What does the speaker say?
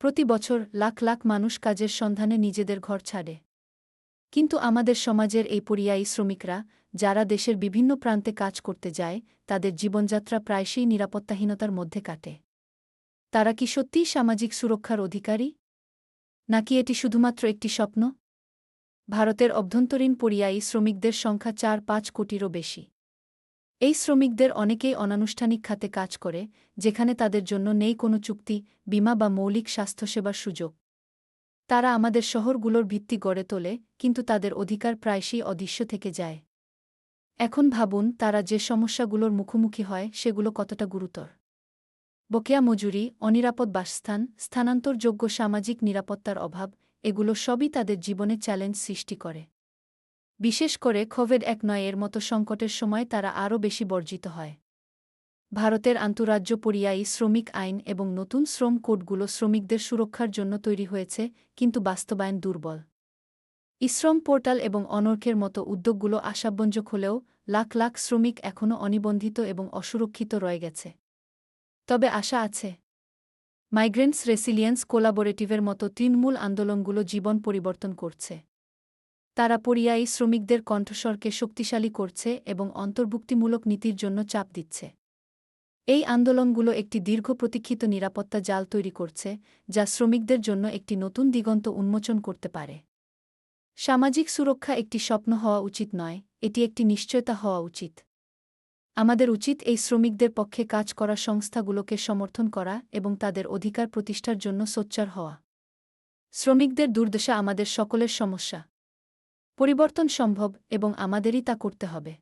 প্রতি বছর লাখ লাখ মানুষ কাজের সন্ধানে নিজেদের ঘর ছাড়ে। কিন্তু আমাদের সমাজের এই পরিযায়ী শ্রমিকরা, যারা দেশের বিভিন্ন প্রান্তে কাজ করতে যায়, তাদের জীবনযাত্রা প্রায়শই নিরাপত্তাহীনতার মধ্যে কাটে। তারা কি সত্যিই সামাজিক সুরক্ষার অধিকারী? নাকি এটি শুধুমাত্র একটি স্বপ্ন? ভারতের অভ্যন্তরীণ পরিযায়ী শ্রমিকদের সংখ্যা চার পাঁচ কোটিরও বেশি। এই শ্রমিকদের অনেকেই অনানুষ্ঠানিক খাতে কাজ করে, যেখানে তাদের জন্য নেই কোনো চুক্তি, বিমা বা মৌলিক স্বাস্থ্যসেবার সুযোগ। তারা আমাদের শহরগুলোর ভিত্তি গড়ে তোলে, কিন্তু তাদের অধিকার প্রায়শই অদৃশ্য থেকে যায়। এখন ভাবুন, তারা যে সমস্যাগুলোর মুখোমুখি হয়, সেগুলো কতটা গুরুতর। বকেয়া মজুরি, অনিরাপদ বাসস্থান, স্থানান্তরযোগ্য সামাজিক নিরাপত্তার অভাব, এগুলো সবই তাদের জীবনে চ্যালেঞ্জ সৃষ্টি করে। বিশেষ করে কোভিড এক নয় এর মতো সংকটের সময় তারা আরও বেশি বর্জিত হয়। ভারতের আন্তরাজ্য পরিযায়ী শ্রমিক আইন এবং নতুন শ্রম কোডগুলো শ্রমিকদের সুরক্ষার জন্য তৈরি হয়েছে, কিন্তু বাস্তবায়ন দুর্বল। ইশ্রম পোর্টাল এবং অনর্কের মতো উদ্যোগগুলো আশাব্যঞ্জক হলেও লাখ লাখ শ্রমিক এখনও অনিবন্ধিত এবং অসুরক্ষিত রয়ে গেছে। তবে আশা আছে। মাইগ্রেন্টস রেসিলিয়েন্স কোলাবোরেটিভের মতো তৃণমূল আন্দোলনগুলো জীবন পরিবর্তন করছে। তারা পরিযায়ী শ্রমিকদের কণ্ঠস্বরকে শক্তিশালী করছে এবং অন্তর্ভুক্তিমূলক নীতির জন্য চাপ দিচ্ছে। এই আন্দোলনগুলো একটি দীর্ঘ প্রতীক্ষিত নিরাপত্তা জাল তৈরি করছে, যা শ্রমিকদের জন্য একটি নতুন দিগন্ত উন্মোচন করতে পারে। সামাজিক সুরক্ষা একটি স্বপ্ন হওয়া উচিত নয়, এটি একটি নিশ্চয়তা হওয়া উচিত। আমাদের উচিত এই শ্রমিকদের পক্ষে কাজ করা সংস্থাগুলোকে সমর্থন করা এবং তাদের অধিকার প্রতিষ্ঠার জন্য সোচ্চার হওয়া। শ্রমিকদের দুর্দশা আমাদের সকলের সমস্যা। পরিবর্তন সম্ভব এবং আমাদেরই তা করতে হবে।